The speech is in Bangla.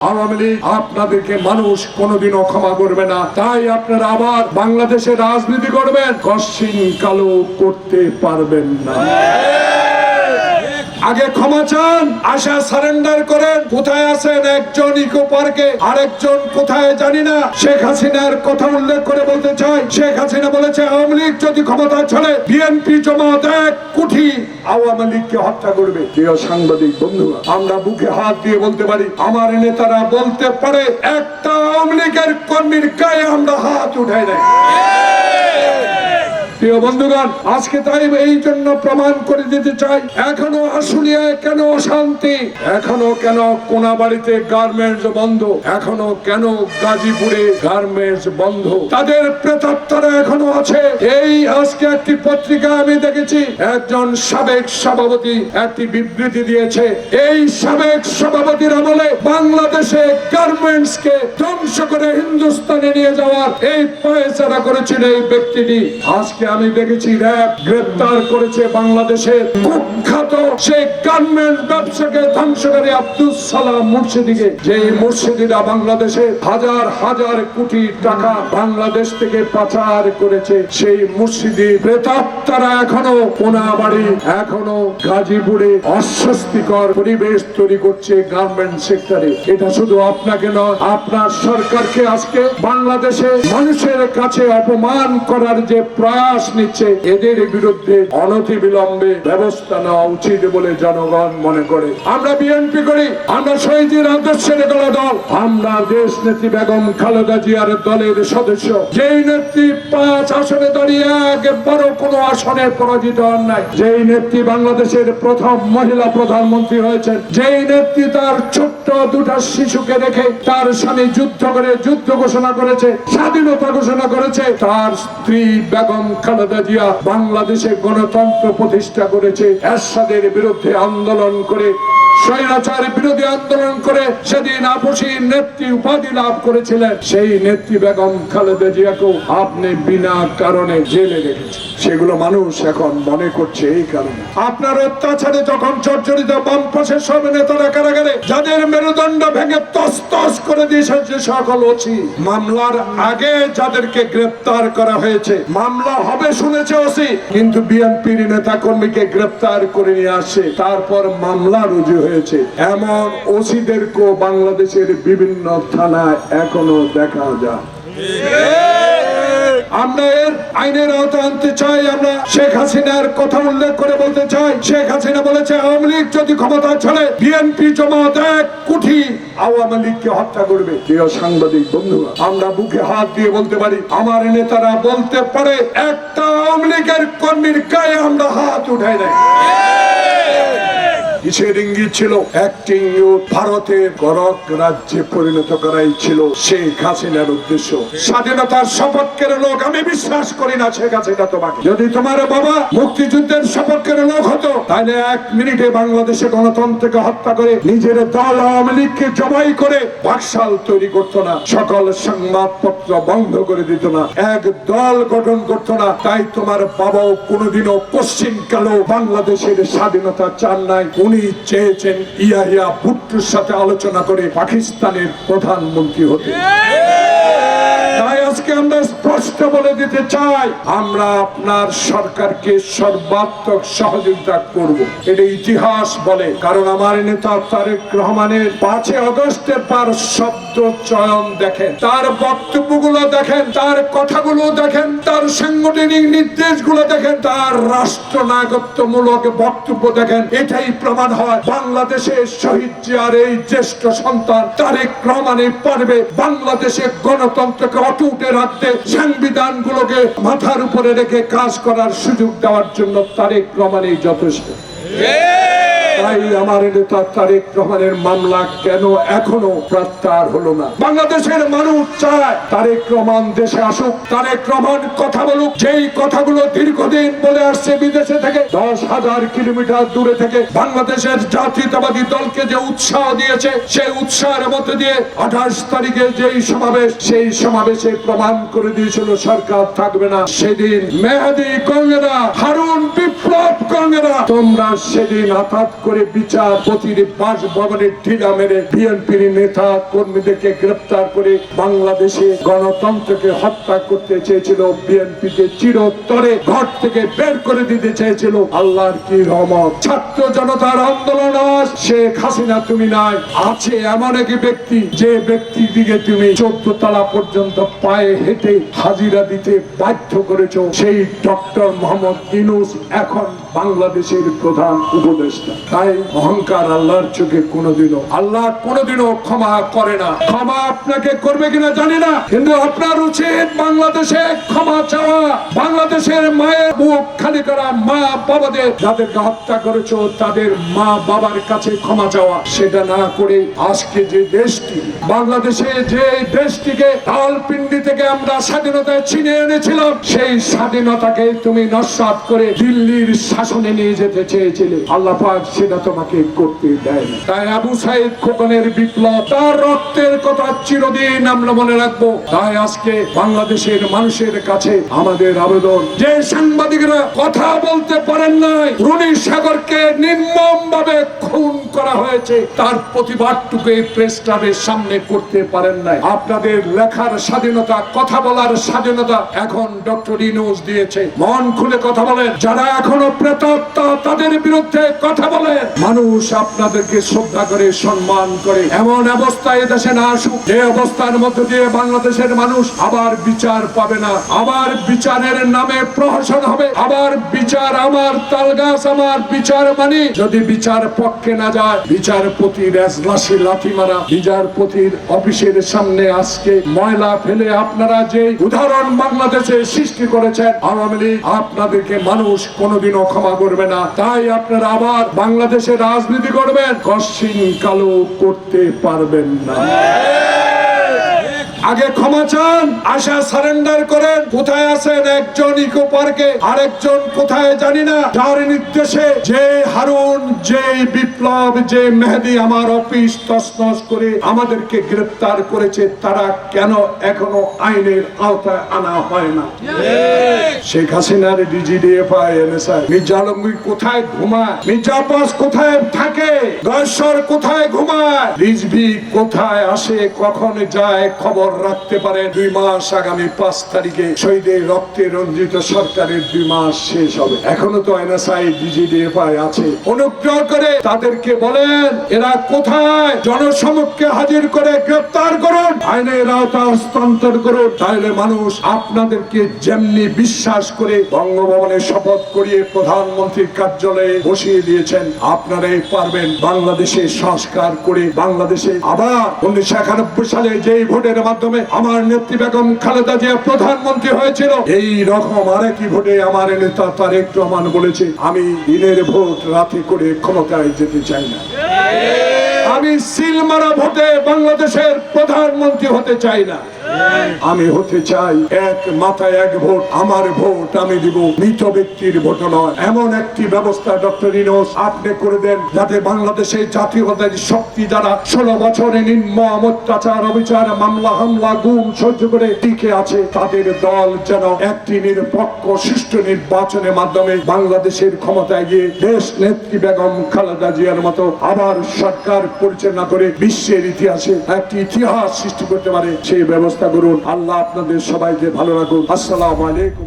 আওয়ামী লীগ আপনাদেরকে মানুষ কোনোদিনও ক্ষমা করবে না। তাই আপনারা আবার বাংলাদেশে রাজনীতি করবেন। কশ্চিন কালো করতে পারবেন না। আগে ক্ষমা চান, আশা সারেন্ডার করেন। কোথায় আছেন একজন ইকো পার্কে? আরেকজন কোথায় জানি না। শেখ হাসিনার কথা উল্লেখ করে বলতে চাই। শেখ হাসিনা বলেছে, আওয়ামী লীগ যদি ক্ষমতা চলে বিএনপি জমাত এক কুঠি আওয়ামী লীগকে হত্যা করবে। প্রিয় সাংবাদিক বন্ধুরা, আমরা বুকে হাত দিয়ে বলতে পারি, আমার নেতারা বলতে পারে, একটা আওয়ামী লীগের কর্মীর গায়ে আমরা হাত উঠাই নাই। প্রিয় বন্ধুগণ, আজকে তাই এই জন্য প্রমাণ করে দিতে চাই, এখনও আশুলিয়ায় কেন অশান্তি? এখনও কেন কোনাবাড়িতে গার্মেন্টস বন্ধ? এখনও কেন গাজীপুরে গার্মেন্টস বন্ধ? তাদের প্রেতাত্মারা আজকে একটি পত্রিকা আমি দেখেছি, একজন সাবেক সভাপতি একটি বিবৃতি দিয়েছে। এই সাবেক সভাপতির আমলে বাংলাদেশে গার্মেন্টস কে ধ্বংস করে হিন্দুস্তানে নিয়ে যাওয়ার এই পয়সারা করেছিল এই ব্যক্তিটি। আজকে আমি দেখেছি র্যাব গ্রেপ্তার করেছে বাংলাদেশের কুখ্যাত সেই গার্মেন্ট ব্যবসাকে ধ্বংসকারী আব্দুল সালাম মুর্শিদিকে। যে মুর্শিদিরা বাংলাদেশে হাজার হাজার কোটি টাকা বাংলাদেশ থেকে পাচার করেছে, সেই মুর্শিদি প্রেতাত্মারা এখনও কোনাবাড়ি এখনও গাজীপুরে অস্বস্তিকর পরিবেশ তৈরি করছে গার্মেন্ট সেক্টরে এটা শুধু আপনাকে নয়, আপনার সরকারকে আজকে বাংলাদেশে মানুষের কাছে অপমান করার যে প্রয়াস নিচ্ছে, এদের বিরুদ্ধে অনতি বিলম্বে ব্যবস্থা নেওয়া উচিত বলে জনগণ মনে করে। আমরা বিএনপি করি, আমরা শহীদের আদর্শের গলা দল আমরা দেশ নেত্রী বেগম খালেদা জিয়ার দলের সদস্য। যেই নেত্রী পাঁচ আসনে দাঁড়িয়ে আগে বড় কোনো আসনে পরাজিত হন নাই। যেই নেত্রী বাংলাদেশের প্রথম মহিলা প্রধানমন্ত্রী হয়েছেন, যেই নেত্রী তার ছোট্ট দুটা শিশুকে রেখে তার স্বামী যুদ্ধ করে, যুদ্ধ ঘোষণা করেছে, স্বাধীনতা ঘোষণা করেছে, তার স্ত্রী বেগম খালেদা জিয়া বাংলাদেশে গণতন্ত্র প্রতিষ্ঠা করেছে, এরশাদের বিরুদ্ধে আন্দোলন করে স্বৈরাচার বিরোধী আন্দোলন করে সেদিন আপসী নেত্রী উপাধি লাভ করেছিলেন। সেই নেত্রী বেগম খালেদা জিয়াকেও আপনি বিনা কারণে জেলে রেখেছেন। সেগুলো মানুষ এখন মনে করছে এই কারণে। আপনার অত্যাচারে যখন চর্চরিত বামপাশের সব নেতারা কারাগারে, যাদের মেরুদণ্ড ভেঙে তস তস করে দিয়েছে যে সকল ওসি মামলার আগে যাদেরকে গ্রেপ্তার করা হয়েছে, মামলা হবে শুনেছে ওসি কিন্তু বিএনপির নেতা কর্মীকে গ্রেপ্তার করে নিয়ে আসে, তারপর মামলা রুজু হয়েছে। এমন ওসিদেরকেও বাংলাদেশের বিভিন্ন থানায় এখনও দেখা যায়। আমরা এর আইনের আওতা আনতে চাই, আমরা শেখ হাসিনার কথা উল্লেখ করে বলতে চাই। শেখ হাসিনা বলেছে, আওয়ামী লীগ যদি ক্ষমতা চলে বিএনপি জমাত এক কুঠি আওয়ামী লীগকে হত্যা করবে। প্রিয় সাংবাদিক বন্ধুরা, আমরা বুকে হাত দিয়ে বলতে পারি, আমার নেতারা বলতে পারে, একটা আওয়ামী লীগের কর্মীর গায়ে আমরা হাত উঠাই নাই। কিসের ইঙ্গিত ছিল অ্যাক্টিং ইউথ ভারতের গরক রাজ্যে পরিণত করাই ছিল শেখ হাসিনার উদ্দেশ্য। স্বাধীনতার শপথকের লোক, আমি বিশ্বাস করি না শেখ হাসিনা তোমাকে। যদি তোমার বাবা মুক্তিযুদ্ধের শপথকের লোক হতো, তাহলে এক মিনিটে বাংলাদেশে গণতন্ত্রকে হত্যা করে নিজের দল আওয়ামী লীগকে জবাই করে বাকশাল তৈরি করতো না। সকল সংবাদপত্র বন্ধ করে দিত না। এক দল গঠন করতো না। তাই তোমার বাবাও কোনোদিনও পশ্চিম কালো বাংলাদেশের স্বাধীনতা চান নাই। উনি চেয়েছেন ইয়াহিয়া ভুট্টুর সাথে আলোচনা করে পাকিস্তানের প্রধানমন্ত্রী হতে। স্পষ্ট বলে দিতে চাই, আমরা আপনার সরকারকে সর্বাত্মক সহযোগিতা করব। এটা ইতিহাস বলে, কারণ আমার নেতা তারেক রহমানের পাঁচই অগস্টের পর শব্দ চয়ন দেখেন, তার বক্তব্যগুলো দেখেন, তার কথাগুলো দেখেন, তার সাংগঠনিক নির্দেশগুলো দেখেন, তার রাষ্ট্রনায়কত্বমূলক বক্তব্য দেখেন। এটাই প্রমাণ হয় বাংলাদেশের শহীদ জিয়ার এই জ্যেষ্ঠ সন্তান তারেক রহমানের পারবে। বাংলাদেশে গণতন্ত্রকে অটুটে রাখতে সংবিধান গুলোকে মাথার উপরে রেখে কাজ করার সুযোগ দেওয়ার জন্য তারেক রহমানই যথেষ্ট। তাই আমার নেতা তারেক রহমানের মামলা কেন এখনও প্রত্যাহার হলো না? বাংলাদেশের মানুষ চায় তারেক রহমান দেশে আসুক, তারেক রহমান কথা বলুক, যেই কথাগুলো দীর্ঘদিন বলে আসছে বিদেশে থেকে, দশ হাজার কিলোমিটার দূরে থেকে বাংলাদেশের জাতীয়তাবাদী দলকে যে উৎসাহ দিয়েছে, সেই উৎসাহের মধ্যে দিয়ে আঠাশ তারিখে যেই সমাবেশ, সেই সমাবেশে প্রমাণ করে দিয়েছিল সরকার থাকবে না। সেদিন মেহাদি কঙ্গেরা হারুন বিপ্লব কঙ্গেরা তোমরা সেদিন হঠাৎ করে করে বিচার প্রতির বাসভবনের ঢিলা মেরে বিএনপির নেতা কর্মীদেরকে গ্রেপ্তার করে বাংলাদেশে গণতন্ত্রকে হত্যা করতে চেয়েছিল। বিএনপিকে চিরতরে ঘর থেকে বের করে দিতে চেয়েছিল আল্লাহর কি রহমত। ছাত্র জনতার আন্দোলন শেখ হাসিনা, তুমি নাই। আছে এমন এক ব্যক্তি, যে ব্যক্তি দিকে তুমি চোদ্দ তলা পর্যন্ত পায়ে হেঁটে হাজিরা দিতে বাধ্য করেছ। সেই ডক্টর মোহাম্মদ ইনুস এখন বাংলাদেশের প্রধান উপদেষ্টা। তাই অহংকার আল্লাহর চোখে কোনোদিনও, আল্লাহ কোনোদিনও ক্ষমা করে না। ক্ষমা আপনাকে করবে কিনা জানি না, কিন্তু আপনার উচিত বাংলাদেশে ক্ষমা চাওয়া। বাংলাদেশের মায়ের মুখ খালি করা মা বাবাদের, যাদেরকে হত্যা করেছ, তাদের মা বাবার কাছে ক্ষমা চাওয়া। সেটা না করে আজকে যে দেশটি, বাংলাদেশে যে দেশটিকে তালপিন্ডি থেকে আমরা স্বাধীনতায় ছিনিয়ে এনেছিলাম, সেই স্বাধীনতাকে তুমি নস্বাত করে দিল্লির শাসনে নিয়ে যেতে চেয়েছিলে। আল্লাহ পাক সেটা তোমাকে করতে দেয় না। তাই আবু সাইদ খোকনের বিপ্লব, তার রক্তের কথা চিরদিন আমরা মনে রাখব। তাই আজকে বাংলাদেশের মানুষের কাছে আমাদের আবেদন, যে সাংবাদিকরা কথা বলতে পারেন নাই, রুনি সাগরকে নির্মম ভাবে খুন করা হয়েছে। তার প্রতিবাদটুকু এই প্রেস সামনে করতে পারেন নাই। আপনাদের লেখার স্বাধীনতা, কথা বলার স্বাধীনতা এখন ডক্টর ইনুস দিয়েছে। মন খুলে কথা বলেন। যারা এখনও প্রেতাত্মা, তাদের বিরুদ্ধে কথা বলেন মানুষ আপনাদেরকে শ্রদ্ধা করে, সম্মান করে। এমন অবস্থায় দেশে না আসুক। যে অবস্থার মধ্যে দিয়ে বাংলাদেশের মানুষ আবার বিচার পাবে না। আবার বিচারের নামে প্রহসন হবে। আবার বিচার আমার, তালগাছ আমার, বিচার মানে যদি বিচার পক্ষে না যায়, বিচারপতির এজলাসে লাথি মারা। বিচারপতির অফিসের সামনে আজকে ময়লা ফেলে আপনারা যে উদাহরণ বাংলাদেশে সৃষ্টি করেছেন, আওয়ামী লীগ আপনাদেরকে মানুষ কোনোদিনও ক্ষমা করবে না। তাই আপনারা আবার বাংলাদেশে রাজনীতি করবেন কশিন কালো করতে পারবেন না। আগে ক্ষমা চান, আশা সারেন্ডার করেন। কোথায় আছেন একজন ইকো পার্কে? আরেকজন কোথায় জানি না। যার নির্দেশে যে হারুন, যে বিপ্লব, যে মেহেদি আমার অফিস তসনস করে আমাদেরকে গ্রেপ্তার করেছে, তারা কেন এখনও আইনের আওতায় আনা হয় না? শেখ হাসিনার ডিজিডিএফআই, এনএসআই। মির্জা আলমগীর কোথায় ঘুমায়? মির্জা আব্বাস কোথায় থাকে? গয়েশ্বর কোথায় ঘুমায়? রিজভি কোথায় আসে, কখন যায় খবর রাখতে পারে। দুই মাস আগামী পাঁচ তারিখে শহীদের রক্তে রঞ্জিত সরকারের দুই মাস শেষ হবে। এখনও তো এনএসআই ডিজিডিএফআই আছে। অনুগ্রহ করে তাদেরকে বলেন, এরা কোথায়? জনসমক্ষে হাজির করে গ্রেপ্তার করুন। আইনের আওতা হস্তান্তর করুন। তাহলে মানুষ আপনাদেরকে যেমনি বিশ্বাস করে বঙ্গভবনে শপথ করিয়ে প্রধানমন্ত্রীর কার্যালয়ে বসিয়ে দিয়েছেন, আপনারাই পারবেন বাংলাদেশে সংস্কার করে বাংলাদেশে আবার উনিশশো একানব্বই সালে যেই ভোটের মাধ্যমে আমার নেত্রী বেগম খালেদা জিয়া প্রধানমন্ত্রী হয়েছিল। এই রকম আরেকই ভোটে আমার নেতা তারেক রহমান বলেছে আমি দিনের ভোট রাতে করে ক্ষমতায় যেতে চাই না। আমি সিলমারা ভোটে বাংলাদেশের প্রধানমন্ত্রী হতে চাই না। আমি হতে চাই এক মাথায় এক ভোট, আমার ভোট আমি দিব। মৃত ব্যক্তির ভোট নয়। এমন একটি ব্যবস্থা, ডক্টর ইনোস, আপনি করে দেন যাতে বাংলাদেশে জাতীয়তার শক্তি দ্বারা ষোলো বছরে নির্মম অত্যাচার, অবিচার, মামলা, হামলা, গুম সহ্য করে টিকে আছে। তাদের দল যেন একটি নিরপেক্ষ, সুষ্ঠু নির্বাচনের মাধ্যমে বাংলাদেশের ক্ষমতায় গিয়ে দেশ নেত্রী বেগম খালেদা জিয়ার মতো আবার সরকার পরিচালনা করে বিশ্বের ইতিহাসে একটি ইতিহাস সৃষ্টি করতে পারে। সেই ব্যবস্থা করুন। আল্লাহ আপনাদের সবাইকে ভালো রাখুন আসসালামু আলাইকুম।